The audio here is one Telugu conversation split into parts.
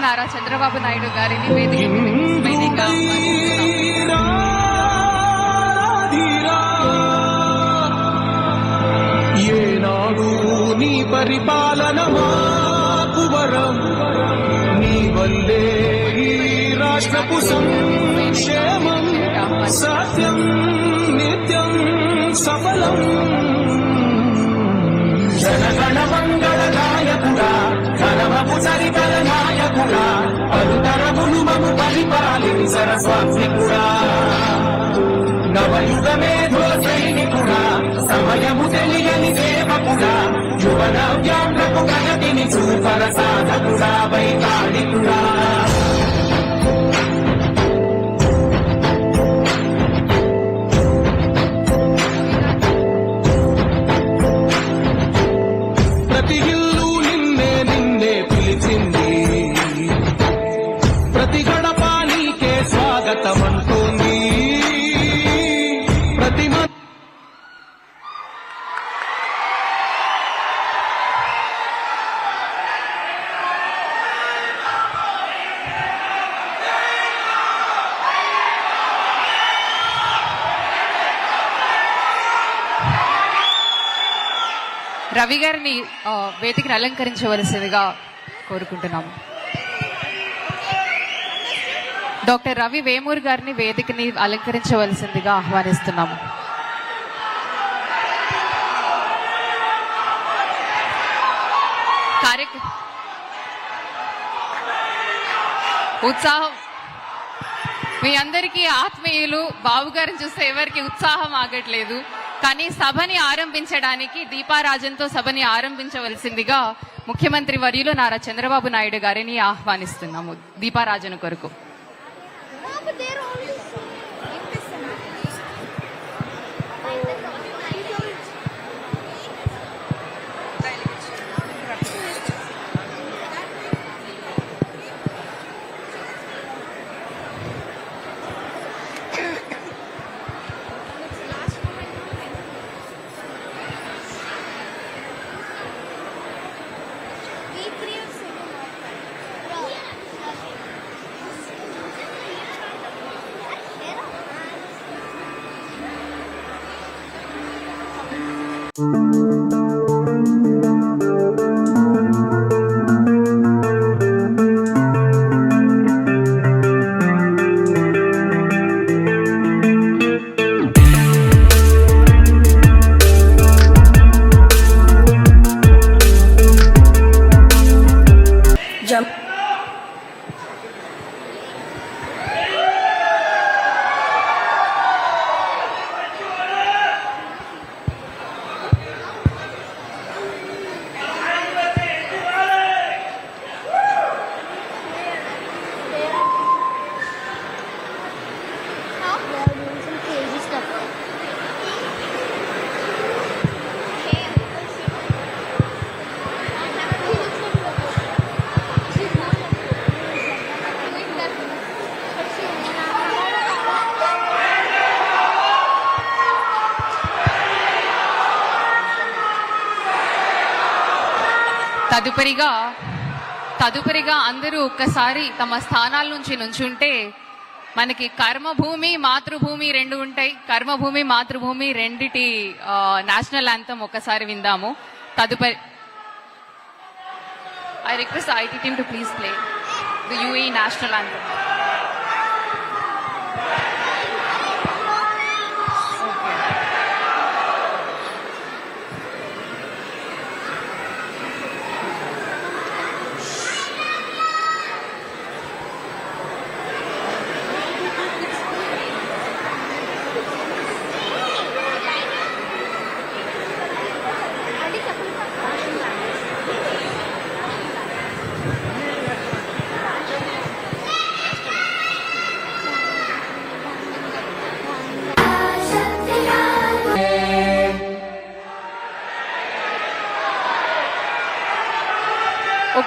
నారా చంద్రబాబు నాయుడు గారిని వేదిక మీదకి నీ పరిపాలన మాకు వరం. నీ వల్లే రాష్ట్రపు సంక్షేమం సత్యం నిత్యం సఫలం. యువన వ్యాంధ్రకు ప్రగతిని చూపర సాధకుడా వైతాళికుడా ప్రతి రవి గారిని వేదికను అలంకరించవలసిందిగా కోరుకుంటున్నాము. డాక్టర్ రవి వేమూర్ గారిని వేదికని అలంకరించవలసిందిగా ఆహ్వానిస్తున్నాము. కార్యక్ర ఉత్సాహం. మీ అందరికీ ఆత్మీయులు బాబు గారిని చూస్తే ఎవరికి ఉత్సాహం ఆగట్లేదు. కానీ సభని ఆరంభించడానికి దీపారాజన్తో సభని ఆరంభించవలసిందిగా ముఖ్యమంత్రి వర్యులు నారా చంద్రబాబు నాయుడు గారిని ఆహ్వానిస్తున్నాము దీపారాజన్ కొరకు. Música తదుపరిగా తదుపరిగా అందరూ ఒక్కసారి తమ స్థానాల నుంచి నుంచుంటే మనకి కర్మభూమి మాతృభూమి రెండు ఉంటాయి. కర్మభూమి మాతృభూమి రెండిటి నేషనల్ యాంథమ్ ఒక్కసారి విందాము. తదుపరి I request IT team to please play the UA national anthem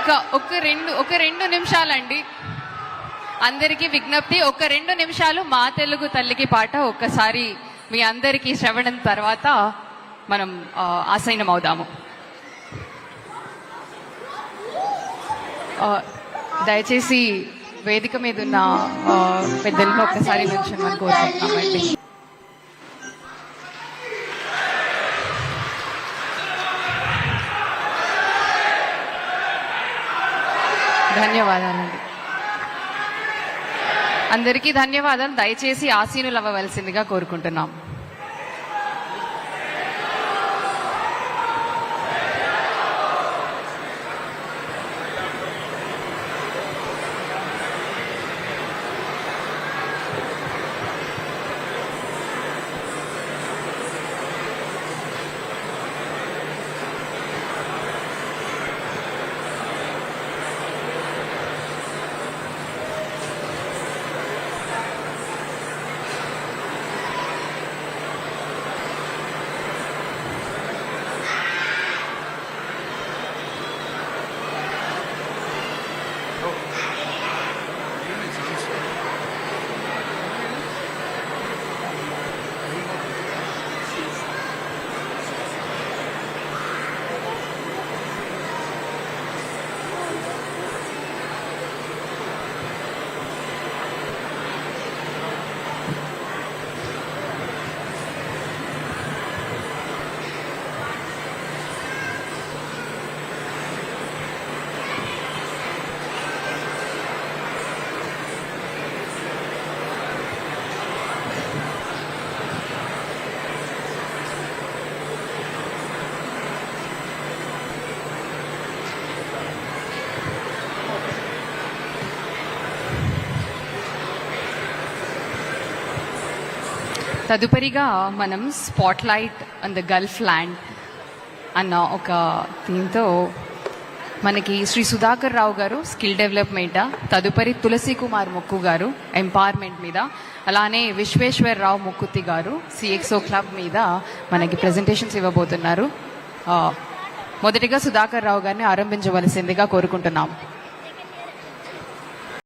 ఒక్క ఒక రెండు ఒక రెండు నిమిషాలండి. అందరికీ విజ్ఞప్తి ఒక రెండు నిమిషాలు మా తెలుగు తల్లికి పాట ఒక్కసారి మీ అందరికీ శ్రవణం తర్వాత మనం ఆసీనం అవుదాము దయచేసి వేదిక మీద ఉన్న పెద్దలను ఒక్కసారి నుంచోమని కోరుకుంటున్నామండి. ధన్యవాదాలండి. అందరికీ ధన్యవాదాలు. దయచేసి ఆసీనులు అవ్వవలసిందిగా కోరుకుంటున్నాం. తదుపరిగా మనం spotlight and the gulf land అన్న ఒక దీంతో మనకి శ్రీ సుధాకర్ రావు గారు స్కిల్ డెవలప్మెంట్ తదుపరి తులసి కుమార్ ముక్కు గారు ఎంపవర్మెంట్ మీద అలానే విశ్వేశ్వర్ రావు ముక్కుతి గారు సిఎక్సో క్లబ్ మీద మనకి ప్రజెంటేషన్స్ ఇవ్వబోతున్నారు. మొదటిగా సుధాకర్ రావు గారిని ఆరంభించవలసిందిగా కోరుకుంటున్నాం.